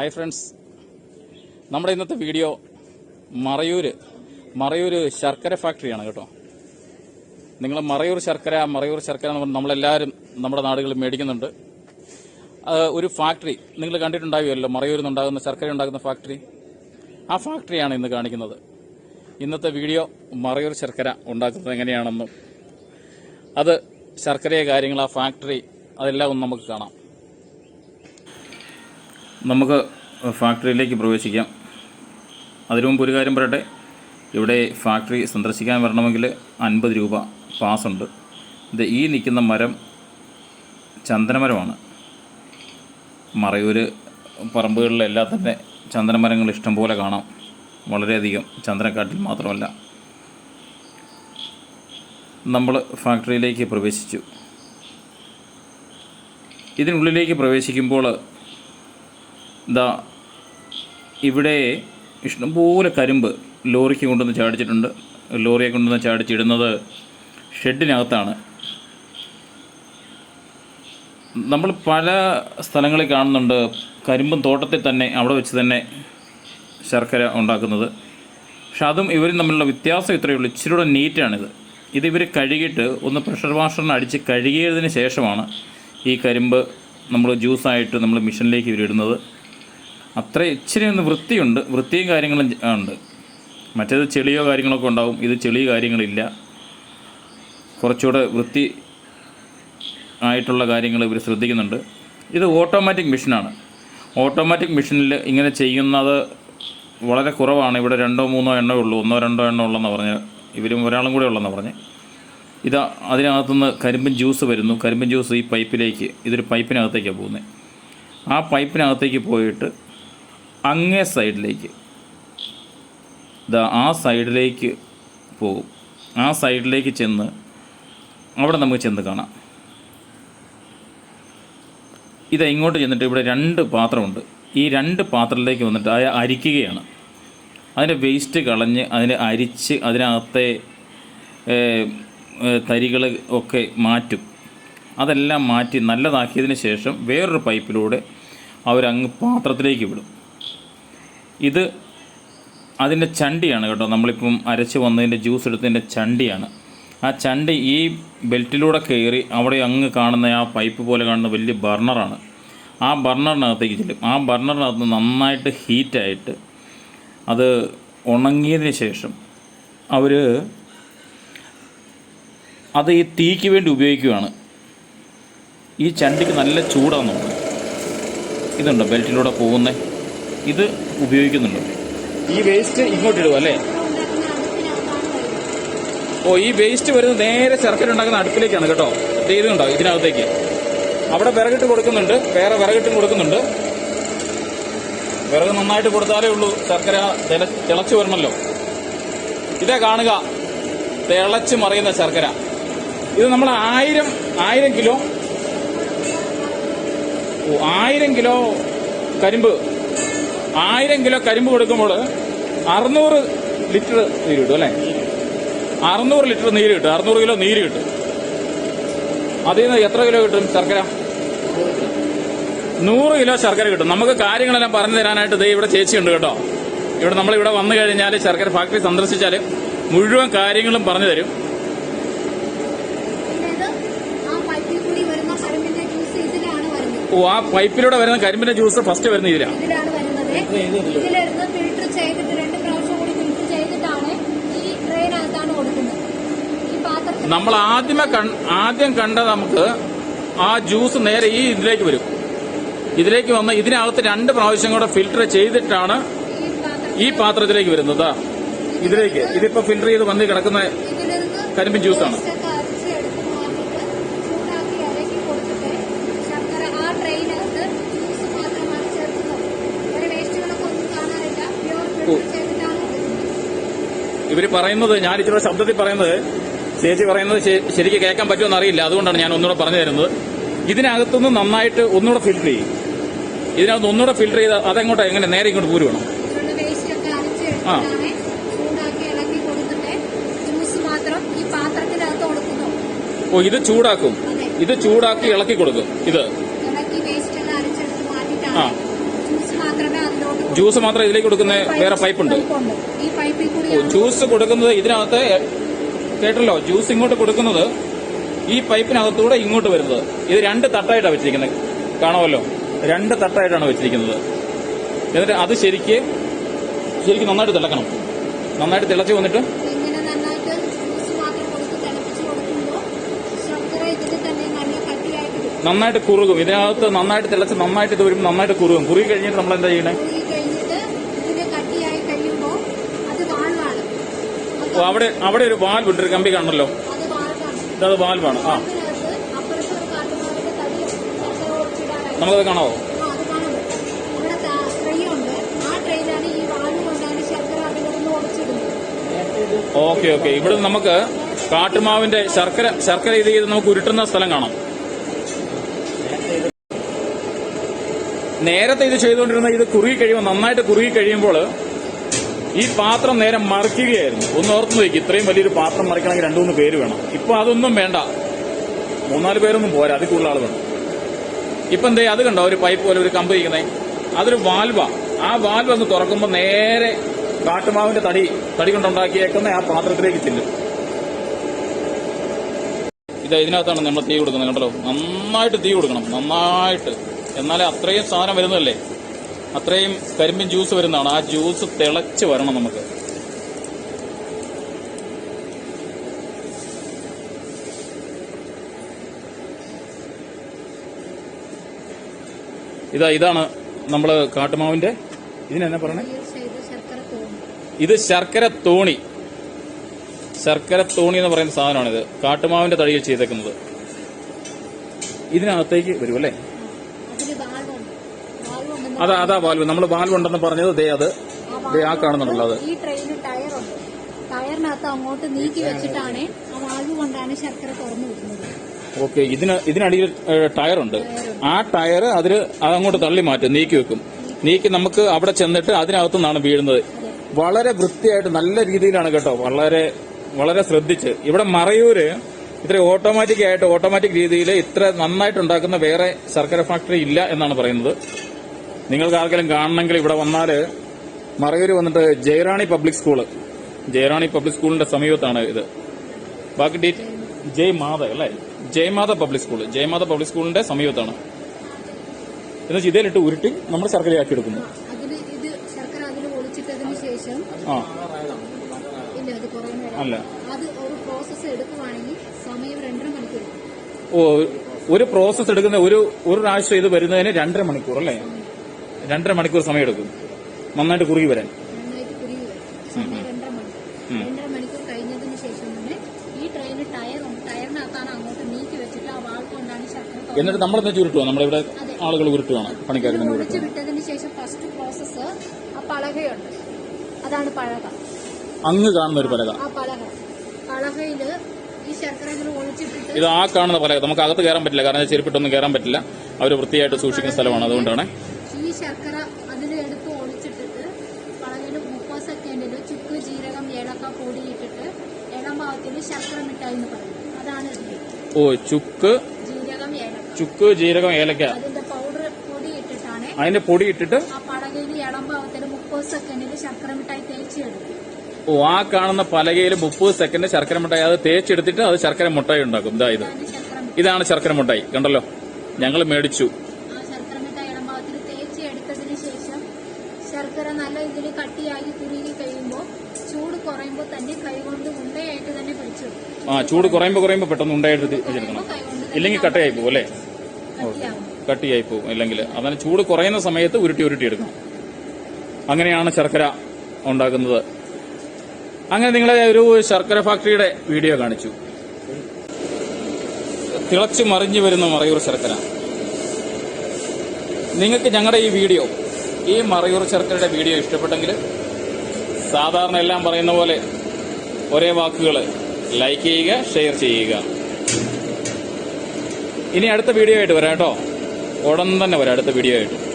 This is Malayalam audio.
ഹായ് ഫ്രണ്ട്സ് നമ്മുടെ ഇന്നത്തെ വീഡിയോ മറയൂർ മറയൂർ ശർക്കര ഫാക്ടറിയാണ് കേട്ടോ. നിങ്ങൾ മറയൂർ ശർക്കര മറയൂർ ശർക്കര എന്ന് നമ്മളെല്ലാവരും നമ്മുടെ നാടുകളിൽ മേടിക്കുന്നുണ്ട്. ഒരു ഫാക്ടറി നിങ്ങൾ കണ്ടിട്ടുണ്ടാവുമല്ലോ മറയൂരിൽ നിന്നുണ്ടാകുന്ന ശർക്കര ഉണ്ടാകുന്ന ഫാക്ടറി ആ ഫാക്ടറിയാണ് ഇന്ന് കാണിക്കുന്നത്. ഇന്നത്തെ വീഡിയോ മറയൂർ ശർക്കര ഉണ്ടാക്കുന്നത് എങ്ങനെയാണെന്നും അത് ശർക്കരയെ കാര്യങ്ങൾ ആ ഫാക്ടറി അതെല്ലാം ഒന്ന് നമുക്ക് കാണാം. നമുക്ക് ഫാക്ടറിയിലേക്ക് പ്രവേശിക്കാം. അതിനു മുമ്പ് ഒരു കാര്യം പറയട്ടെ. ഇവിടെ ഫാക്ടറി സന്ദർശിക്കാൻ വരണമെങ്കിൽ അൻപത് രൂപ പാസ്സുണ്ട്. ഇത് ഈ നിൽക്കുന്ന മരം ചന്ദനമരമാണ്. മറയൂര് പറമ്പുകളിലെല്ലാം തന്നെ ചന്ദനമരങ്ങൾ ഇഷ്ടംപോലെ കാണാം. വളരെയധികം ചന്ദനക്കാട്ടിൽ മാത്രമല്ല. നമ്മൾ ഫാക്ടറിയിലേക്ക് പ്രവേശിച്ചു. ഇതിനുള്ളിലേക്ക് പ്രവേശിക്കുമ്പോൾ ഇതാ ഇവിടെ ഇഷ്ടംപോലെ കരിമ്പ് ലോറിക്ക് കൊണ്ടുവന്ന് ചാടിച്ചിട്ടുണ്ട്. ലോറിയെ കൊണ്ടുവന്ന് ചാടിച്ചിടുന്നത് ഷെഡിനകത്താണ്. നമ്മൾ പല സ്ഥലങ്ങളിൽ കാണുന്നുണ്ട് കരിമ്പും തോട്ടത്തിൽ തന്നെ അവിടെ വെച്ച് തന്നെ ശർക്കര ഉണ്ടാക്കുന്നത്. പക്ഷെ അതും ഇവരും തമ്മിലുള്ള വ്യത്യാസം ഇത്രയേ ഉള്ളൂ. ഇച്ചിരി കൂടെ നീറ്റാണിത്. ഇത് ഇവർ കഴുകിയിട്ട് ഒന്ന് പ്രഷർ വാഷറിന് അടിച്ച് കഴുകിയതിന് ശേഷമാണ് ഈ കരിമ്പ് നമ്മൾ ജ്യൂസായിട്ട് നമ്മൾ മിഷനിലേക്ക് ഇവരിടുന്നത്. അത്ര ഇച്ചിരി ഒന്ന് വൃത്തിയുണ്ട്. വൃത്തിയും കാര്യങ്ങളും ഉണ്ട്. മറ്റേത് ചെളിയോ കാര്യങ്ങളൊക്കെ ഉണ്ടാവും. ഇത് ചെളി കാര്യങ്ങളില്ല. കുറച്ചുകൂടെ വൃത്തി ആയിട്ടുള്ള കാര്യങ്ങൾ ഇവർ ശ്രദ്ധിക്കുന്നുണ്ട്. ഇത് ഓട്ടോമാറ്റിക് മെഷീനാണ്. ഓട്ടോമാറ്റിക് മെഷീനിൽ ഇങ്ങനെ ചെയ്യുന്നത് വളരെ കുറവാണ്. ഇവിടെ രണ്ടോ മൂന്നോ എണ്ണേ ഉള്ളൂ. ഒന്നോ രണ്ടോ എണ്ണ ഉള്ളെന്ന് പറഞ്ഞ്. ഇവരും ഒരാളും കൂടെ ഉള്ളെന്ന് പറഞ്ഞ്. ഇത് അതിനകത്തുനിന്ന് കരിമ്പൻ ജ്യൂസ് വരുന്നു. കരിമ്പൻ ജ്യൂസ് ഈ പൈപ്പിലേക്ക് ഇതൊരു പൈപ്പിനകത്തേക്കാണ് പോകുന്നത് ആ പൈപ്പിനകത്തേക്ക് പോയിട്ട് അങ്ങേ സൈഡിലേക്ക്. ഇതാ ആ സൈഡിലേക്ക് പോകും. ആ സൈഡിലേക്ക് ചെന്ന് അവിടെ നമുക്ക് ചെന്ന് കാണാം. ഇത് ഇങ്ങോട്ട് ചെന്നിട്ട് ഇവിടെ രണ്ട് പാത്രമുണ്ട്. ഈ രണ്ട് പാത്രത്തിലേക്ക് വന്നിട്ട് അത് അരിക്കുകയാണ്. അതിന്റെ വേസ്റ്റ് കളഞ്ഞ് അതിനെ അരിച്ച് അതിനകത്തെ തരികൾ ഒക്കെ മാറ്റും. അതെല്ലാം മാറ്റി നല്ലതാക്കിയതിന് ശേഷം വേറൊരു പൈപ്പിലൂടെ അവരങ്ങ് പാത്രത്തിലേക്ക് വിടും. ഇത് അതിന്റെ ചണ്ടിയാണ് കേട്ടോ. നമ്മളിപ്പം അരച്ച് വന്നതിന്റെ ജ്യൂസ് എടുത്തതിന്റെ ചണ്ടിയാണ്. ആ ചണ്ടി ഈ ബെൽറ്റിലൂടെ കയറി അവിടെ അങ്ങ് കാണുന്ന ആ പൈപ്പ് പോലെ കാണുന്ന വലിയ ബർണറാണ് ആ ബർണറിനകത്തേക്ക് ചെല്ലും. ആ ബർണറിനകത്ത് നന്നായിട്ട് ഹീറ്റായിട്ട് അത് ഉണങ്ങിയതിന് ശേഷം അവർ അത് ഈ തീക്ക് വേണ്ടി ഉപയോഗിക്കുകയാണ് ഈ ചണ്ടിക്ക് നല്ല ചൂടാണെന്നുണ്ട് ഇതുണ്ടോ ബെൽറ്റിലൂടെ പോകുന്നത് ഇത് ഉപയോഗിക്കുന്നുണ്ട്. ഈ വേസ്റ്റ് ഇങ്ങോട്ട് ഇടുക അല്ലേ? ഓ ഈ വേസ്റ്റ് വരുന്നത് നേരെ ശർക്കര ഉണ്ടാക്കുന്ന അടുപ്പിലേക്കാണ് കേട്ടോ. ദേ ഇതുണ്ടോ ഇതിനകത്തേക്ക്? അവിടെ വിറകിട്ട് കൊടുക്കുന്നുണ്ട്. വേറെ വിറകിട്ടും കൊടുക്കുന്നുണ്ട്. വിറക് നന്നായിട്ട് കൊടുത്താലേ ഉള്ളൂ. ശർക്കര തിളച്ചു വരണമല്ലോ ഇതേ കാണുക. തിളച്ച് മറിയുന്ന ശർക്കര. ഇത് നമ്മൾ ആയിരം ആയിരം കിലോ ആയിരം കിലോ കരിമ്പ് ആയിരം കിലോ കരിമ്പ് കൊടുക്കുമ്പോൾ അറുന്നൂറ് ലിറ്റർ നീര് കിട്ടും അല്ലേ? അറുന്നൂറ് ലിറ്റർ നീര് കിട്ടും അറുന്നൂറ് കിലോ നീര് കിട്ടും. അതിൽ നിന്ന് എത്ര കിലോ കിട്ടും ശർക്കര? നൂറ് കിലോ ശർക്കര കിട്ടും. നമുക്ക് കാര്യങ്ങളെല്ലാം പറഞ്ഞു തരാനായിട്ട് ദേ ഇവിടെ ചേച്ചിയുണ്ട് കേട്ടോ. ഇവിടെ നമ്മൾ ഇവിടെ വന്നു കഴിഞ്ഞാൽ ശർക്കര ഫാക്ടറി സന്ദർശിച്ചാൽ മുഴുവൻ കാര്യങ്ങളും പറഞ്ഞു തരും. ഓ ആ പൈപ്പിലൂടെ വരുന്ന കരിമ്പിന്റെ ജ്യൂസ് ഫസ്റ്റ് വരുന്ന ഇതിലാണ് ഇതിലിരുന്ന് ഫിൽട്ടർ ചെയ്തിട്ട് രണ്ട് പ്രാവശ്യം കൂടി ഫിൽട്ടർ ചെയ്തിട്ടാണ് ഈ ട്രെയിനകത്താണ് കൊടുക്കുന്നത്. ഈ പാത്രത്തിൽ നമ്മൾ ആദ്യമേ ആദ്യം കണ്ട നമുക്ക് ആ ജ്യൂസ് നേരെ ഈ ഇതിലേക്ക് വരും. ഇതിലേക്ക് വന്ന് ഇതിനകത്ത് രണ്ട് പ്രാവശ്യം കൂടെ ഫിൽട്ടർ ചെയ്തിട്ടാണ് ഈ പാത്രത്തിലേക്ക് വരുന്നത്. ഇതിലേക്ക്. ഇതിപ്പോ ഫിൽട്ടർ ചെയ്ത് വന്ന് കിടക്കുന്ന കരിമ്പിൻ ജ്യൂസാണ് waste ഒക്കെ അരച്ച് എടുത്ത് മാറ്റിയിട്ട് ചൂടാക്കി ഇറക്കി കൊടുത്തിട്ട് ശർക്കര ആ ട്രെയിനകത്ത് ജ്യൂസ് മാത്രമാണ് ചേർക്കുന്നത് വേറെ വേസ്റ്റുകളൊക്കെ ഒന്നും കാണാനില്ല പ്യൂർ ഫിൽട്ടർ ചെയ്തിട്ടാണ് ഇവർ പറയുന്നത് ഞാൻ ഇച്ചിരി ശബ്ദത്തിൽ പറയുന്നത് ചേച്ചി പറയുന്നത് ശരിക്കും കേൾക്കാൻ പറ്റുമെന്ന് അറിയില്ല അതുകൊണ്ടാണ് ഞാൻ ഒന്നുകൂടെ പറഞ്ഞു തരുന്നത്. ഇതിനകത്തുനിന്ന് നന്നായിട്ട് ഒന്നുകൂടെ ഫിൽട്ടർ ചെയ്യും. ഇതിനകത്ത് ഒന്നുകൂടെ ഫിൽട്ടർ ചെയ്ത് അതെങ്ങോട്ടാ എങ്ങനെ നേരെ ഇങ്ങോട്ട് പോരുവാണോ? ആ. ഓ ഇത് ചൂടാക്കും. ഇത് ചൂടാക്കി ഇളക്കി കൊടുക്കും. ഇത് ഇളക്കി വേസ്റ്റ് എല്ലാം അരച്ചെടുത്ത് ആ. മാറ്റിയിട്ടാണ് ജ്യൂസ് മാത്രം അതിലോട്ട് ജ്യൂസ് മാത്രം ഇതിലേക്ക് കൊടുക്കുന്ന വേറെ പൈപ്പുണ്ട്. ഈ പൈപ്പിൽ ജ്യൂസ് കൊടുക്കുന്നത് ഇതിനകത്ത് കേട്ടല്ലോ? ജ്യൂസ് ഇങ്ങോട്ട് കൊടുക്കുന്നത് ഈ പൈപ്പിനകത്തൂടെ ഇങ്ങോട്ട് വരുന്നത്. ഇത് രണ്ട് തട്ടായിട്ടാണ് വെച്ചിരിക്കുന്നത്. കാണുമല്ലോ? രണ്ട് തട്ടായിട്ടാണ് വെച്ചിരിക്കുന്നത്. എന്നിട്ട് അത് ശരിക്ക് ശരിക്കും നന്നായിട്ട് തിളക്കണം. നന്നായിട്ട് തിളച്ച് വന്നിട്ട് ഇങ്ങനെ നന്നായിട്ട് ജ്യൂസ് മാത്രം കൊടുത്ത് തിളപ്പിച്ച് കൊടുക്കുമ്പോൾ ശർക്കര ഇതിൽ തന്നെ നല്ല കട്ടിയായിട്ട് കിട്ടും നന്നായിട്ട് കുറുകും. ഇതിനകത്ത് നന്നായിട്ട് തിളച്ച് നന്നായിട്ട് ഇത് വരുമ്പോൾ നന്നായിട്ട് കുറുകും. കുറുകി കഴിഞ്ഞിട്ട് നമ്മൾ എന്താ ചെയ്യണേ? അവിടെ അവിടെ ഒരു വാൽവ് ഉണ്ട്. ഒരു കമ്പി അത് വാൾവാണ്. ഇതത് വാൽവാണ്. ആ. നമുക്കത് കാണാവോ? Okay okay. ഇവിടെ നമുക്ക് കാട്ടുമാവിന്റെ ശർക്കര ശർക്കര ഇത് ചെയ്ത് നമുക്ക് ഉരുട്ടുന്ന സ്ഥലം കാണാം. നേരത്തെ ഇത് ചെയ്തുകൊണ്ടിരുന്ന ഇത് കുറുകി കഴിയുമ്പോൾ നന്നായിട്ട് കുറുകി കഴിയുമ്പോൾ ഈ പാത്രം നേരെ മറിക്കുകയായിരുന്നു. ഒന്ന് ഓർത്ത് നോക്കി ഇത്രയും വലിയൊരു പാത്രം മറിക്കണമെങ്കിൽ രണ്ടു മൂന്ന് പേര് വേണം. ഇപ്പൊ അതൊന്നും വേണ്ട. മൂന്നാൽ പേരൊന്നും പോരാ അതിൽ കൂടുതൽ ആൾ വേണം ഇപ്പൊ എന്തേ അത് കണ്ടോ ഒരു പൈപ്പ് പോലെ ഒരു കമ്പ് ഇരിക്കുന്നേ. അതൊരു വാൽവ ആ. വാൽവ് ഒന്ന് തുറക്കുമ്പോൾ നേരെ കാട്ടുമാവിന്റെ തടി തടി കൊണ്ടുണ്ടാക്കിയേക്കുന്ന ആ പാത്രത്തിലേക്ക് ചെല്ലും. ഇത് ഇതിനകത്താണ് നമ്മൾ തീ കൊടുക്കുന്നത് കണ്ടല്ലോ? നന്നായിട്ട് തീ കൊടുക്കണം നന്നായിട്ട്. എന്നാലേ അത്രയും സാധനം വരുന്നതല്ലേ? അത്രയും കരിമ്പിൻ ജ്യൂസ് വരുന്നതാണ്. ആ ജ്യൂസ് തിളച്ച് വരണം നമുക്ക്. ഇതാ ഇതാണ് നമ്മൾ കാട്ടുമാവിന്റെ. ഇതിനെന്നാ പറയണേ? ഇത് ശർക്കര തോണി. ശർക്കര തോണി എന്ന് പറയുന്ന സാധനമാണിത്. കാട്ടുമാവിന്റെ തടിയിൽ ചെയ്തേക്കുന്നത്. ഇതിനകത്തേക്ക് വരും അല്ലേ അതാ അതാ വാൽവ്. നമ്മൾ വാൽവ് ഉണ്ടെന്ന് പറഞ്ഞത് ദേ അത്. ദേ ആ കാണുന്നുണ്ടല്ലോ അത്. ഈ ട്രെയിനിൽ ടയറുണ്ട് ടയറിനകത്ത് അങ്ങോട്ട് നീക്കി വെച്ചിട്ടാണ് ആ വാൽവ് കൊണ്ടാണ് ശർക്കര തുറന്നു വിടുന്നത് ഓക്കെ ഇതിന് ഇതിനടിയിൽ ടയറുണ്ട്. ആ ടയർ അതിൽ അതങ്ങോട്ട് തള്ളി മാറ്റും നീക്കി വെക്കും. നീക്കി നമുക്ക് അവിടെ ചെന്നിട്ട് അതിനകത്തു നിന്നാണ് വീഴുന്നത്. വളരെ വൃത്തിയായിട്ട് നല്ല രീതിയിലാണ് കേട്ടോ. വളരെ വളരെ ശ്രദ്ധിച്ച്. ഇവിടെ മറയൂര് ഇത്ര ഓട്ടോമാറ്റിക് ആയിട്ട് ഓട്ടോമാറ്റിക് രീതിയിൽ ഇത്ര നന്നായിട്ട് ഉണ്ടാക്കുന്ന വേറെ ശർക്കര ഫാക്ടറി ഇല്ല എന്നാണ് പറയുന്നത്. നിങ്ങൾക്ക് ആർക്കെങ്കിലും കാണണമെങ്കിൽ ഇവിടെ വന്നാൽ മറയൂർ വന്നിട്ട് Jayarani public school. Jayarani public സ്കൂളിന്റെ സമീപത്താണ് ഇത്. ബാക്കി ഡീറ്റ് ജയ് മാത അല്ലേ? Jaimata public school Jaimata public സ്കൂളിന്റെ സമീപത്താണ്. എന്നുവെച്ചാൽ ഇതിലിട്ട് ഉരുട്ടി നമ്മൾ ശർക്കരയാക്കി എടുക്കുന്നു. ആ. അല്ല. ഓ ഒരു പ്രോസസ്സ് എടുക്കുന്ന ഒരു ഒരു പ്രാവശ്യം ഇത് വരുന്നതിന് രണ്ടര മണിക്കൂർ അല്ലേ? രണ്ടര മണിക്കൂർ സമയം എടുക്കും നന്നായിട്ട് കുറുകി വരാൻ. നന്നായിട്ട് കുരുങ്ങി വരും സമയം രണ്ടര മണിക്കൂർ. രണ്ടര മണിക്കൂർ കഴിഞ്ഞതിന് ശേഷം തന്നെ ഈ ട്രെയിന് ടയറുണ്ട് ടയറിനകത്താണ് അങ്ങോട്ട് നീക്കി വെച്ചിട്ട് ആ വാൾ കൊണ്ടാണ് ശർക്കര തുറന്നത്. എന്നിട്ട് നമ്മളെന്നെ ചുരുട്ടുവാ നമ്മളിവിടെ ആളുകൾ ഉരുട്ടുകയാണ് പണിക്കാർ ഇത് വിട്ടതിന് ശേഷം ഫസ്റ്റ് പ്രോസസ്സ് ആ പലകയുണ്ട്. അതാണ് പലക. അങ്ങ് കാണുന്ന ഒരു പലക. ആ പലക. പലകയിൽ ഈ ശർക്കര ഇങ്ങനെ ഇത് ആ കാണുന്ന പലക. നമുക്ക് അകത്ത് കയറാൻ പറ്റില്ല. കാരണം ചെരുപ്പിട്ടൊന്നും കയറാൻ പറ്റില്ല. അവർ വൃത്തിയായിട്ട് സൂക്ഷിക്കുന്ന സ്ഥലമാണ്. അതുകൊണ്ടാണ് ശർക്കര അതിൽ എടുത്ത് ഒളിച്ചിട്ടിട്ട് പളകിൽ മുപ്പത് സെക്കൻഡിൽ ചുക്ക് ജീരകം ഏലക്ക പൊടി ഇട്ടിട്ട് ഏഴാം ഭാഗത്തിന് ശർക്കര മിഠായി എന്ന് പറയും. അതാണ് ഓ ചുക്ക് ജീരകം ഏലക്ക. ചുക്ക് ജീരകം ഏലക്ക. അതിന്റെ പൗഡർ പൊടി ഇട്ടിട്ടാണ് അതിന്റെ പൊടി ഇട്ടിട്ട് ആ പടകയിൽ ഇളം ഭാഗത്തിൽ മുപ്പത് സെക്കൻഡിൽ ശർക്കര മിഠായി തേച്ചെടുക്കും. ഓ ആ കാണുന്ന പലകയിൽ മുപ്പത് സെക്കൻഡ് ശർക്കര മുട്ടായി അത് തേച്ചെടുത്തിട്ട് അത് ശർക്കര മുട്ടായി ഉണ്ടാക്കും. ഇതാ ഇത്. അതാണ് ശർക്കര മിഠായി. ഇതാണ് ശർക്കര മുട്ടായി കണ്ടല്ലോ? ഞങ്ങൾ മേടിച്ചു ആ ശർക്കര മിഠായി ഇളം ഭാഗത്തിൽ തേച്ച് എടുത്തതിന് ശേഷം ശർക്കര നല്ല ഇതിൽ കട്ടിയായി കുറുകി കഴിയുമ്പോൾ ചൂട് കുറയുമ്പോൾ തന്നെ കൈകൊണ്ട് ഉണ്ടയായിട്ട് തന്നെ പിടിച്ചെടുക്കും ആ ചൂട് കുറയുമ്പോൾ കുറയുമ്പോൾ പെട്ടെന്ന് ഉണ്ടായിട്ട് വെച്ചെടുക്കണം. ഇല്ലെങ്കിൽ കട്ടയായി പോകും അല്ലേ? കട്ടിയായി പോകും അല്ലെങ്കിൽ അതാണ് ചൂട് കുറയുന്ന സമയത്ത് ഉരുട്ടി ഉരുട്ടി എടുക്കണം. അങ്ങനെയാണ് ശർക്കര ഉണ്ടാക്കുന്നത്. അങ്ങനെ നിങ്ങളെ ഒരു ശർക്കര ഫാക്ടറിയുടെ വീഡിയോ കാണിച്ചു. തിളച്ചു മറിഞ്ഞു വരുന്ന മറയൂർ ശർക്കര. നിങ്ങൾക്ക് ഞങ്ങളുടെ ഈ വീഡിയോ ഈ മറയൂർ ശർക്കരയുടെ വീഡിയോ ഇഷ്ടപ്പെട്ടെങ്കിൽ സാധാരണ എല്ലാം പറയുന്ന പോലെ ഒരേ വാക്കുകൾ ലൈക്ക് ചെയ്യുക ഷെയർ ചെയ്യുക. ഇനി അടുത്ത വീഡിയോ ആയിട്ട് വരാം കേട്ടോ. ഉടൻ തന്നെ വരാം അടുത്ത വീഡിയോ ആയിട്ട്.